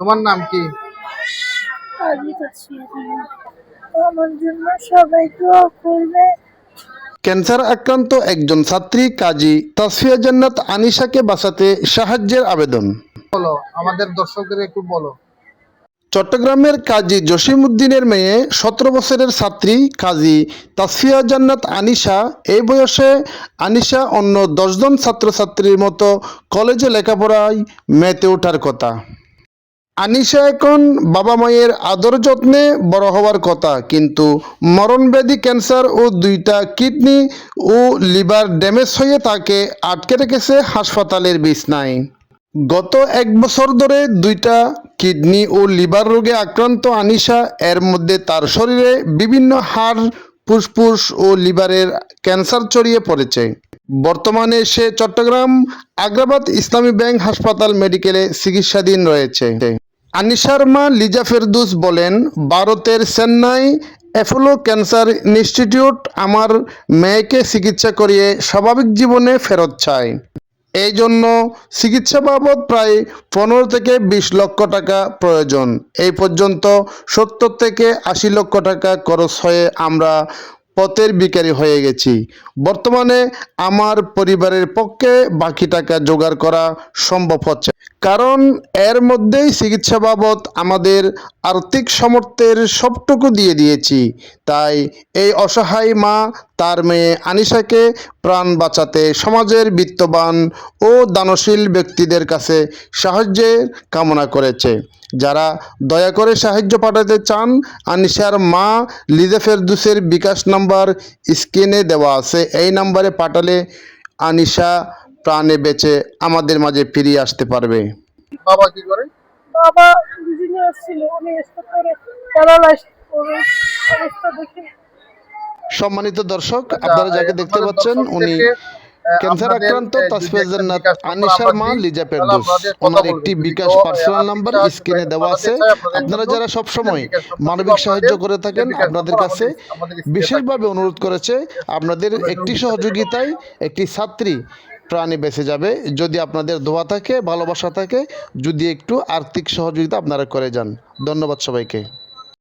তোমার নাম কি? কাজই করছি এখানে। আমার জন্য সবাই দোয়া করবে। ক্যান্সার আক্রান্ত একজন ছাত্রী কাজী তাসফিয়া জান্নাত আনিশাকে বাঁচাতে সাহায্যের আবেদন। বলো আমাদের দর্শকদের একটু বলো। চট্টগ্রামের কাজী জসিমউদ্দিনের মেয়ে সতেরো বছরের ছাত্রী কাজী তাসফিয়া জান্নাত আনিশা এই বয়সে আনিশা অন্য দশজন ছাত্রছাত্রীর মতো কলেজে লেখাপড়ায় মেতে ওঠার কথা। আনিশা এখন বাবা মায়ের আদর যত্নে বড় হওয়ার কথা, কিন্তু মরণব্যাধি, ক্যান্সার ও দুইটা কিডনি ও লিভার ড্যামেজ হয়ে তাকে আটকে রেখেছে হাসপাতালের বিছনায়। গত এক বছর ধরে দুইটা কিডনি ও লিভার রোগে আক্রান্ত আনিশা এর মধ্যে তার শরীরে বিভিন্ন হাড়, ফুসফুস ও লিভারের ক্যান্সার ছড়িয়ে পড়েছে। বর্তমানে সে চট্টগ্রাম আগ্রাবাদ ইসলামী ব্যাংক হাসপাতাল মেডিকেলে চিকিৎসাধীন রয়েছে। আনিশার মা লিজা ফেরদুস বলেন, ভারতের চেন্নাই অ্যাপোলো ক্যান্সার ইনস্টিটিউট আমার মেয়েকে চিকিৎসা করিয়ে স্বাভাবিক জীবনে ফেরত চায়। এই জন্য চিকিৎসা বাবদ প্রায় পনেরো থেকে বিশ লক্ষ টাকা প্রয়োজন। এই পর্যন্ত সত্তর থেকে আশি লক্ষ টাকা খরচ হয়ে আমরা পথের বিকারী হয়ে গেছি। বর্তমানে আমার পরিবারের পক্ষে বাকি টাকা জোগাড় করা সম্ভব হচ্ছে। কারণ এর মধ্যেই চিকিৎসা বাবদ আমাদের আর্থিক সামর্থ্যের সবটুকু দিয়ে দিয়েছি। তাই এই অসহায় মা, তার মেয়ে আনিশাকে প্রাণ বাঁচাতে সমাজের বিত্তবান ও দানশীল ব্যক্তিদের কাছে সাহায্যের কামনা করেছে। যারা দয়া করে সাহায্য পাঠাতে চান আনিশার মা লিজা ফেরদুসের বিকাশ নাম্বার স্ক্রিনে দেওয়া আছে। এই নাম্বারে পাঠালে আনিশা প্রাণে বেঁচে আমাদের মাঝে ফিরিয়ে আসতে পারবে। বাবা কি করে? বাবা দুদিনে আসছিল উনি এসে করে প্যারালাইজ করে অবস্থা দেখে সম্মানিত দর্শক আপনারা যাকে দেখতে পাচ্ছেন উনি ক্যান্সার আক্রান্ত তাসফিয়া জান্নাত আনিশার মা লিজা ওনার একটি বিকাশ পার্সোনাল নাম্বার স্ক্রিনে দেওয়া আছে। আপনারা যারা সব সময় মানবিক সাহায্য করে থাকেন আপনাদের কাছে বিশেষভাবে অনুরোধ করেছে আপনাদের একটি সহযোগিতায় একটি ছাত্রী প্রাণী বেঁচে যাবে যদি আপনাদের দোয়া থাকে ভালোবাসা থাকে যদি একটু আর্থিক সহযোগিতা আপনারা করে যান। ধন্যবাদ সবাইকে।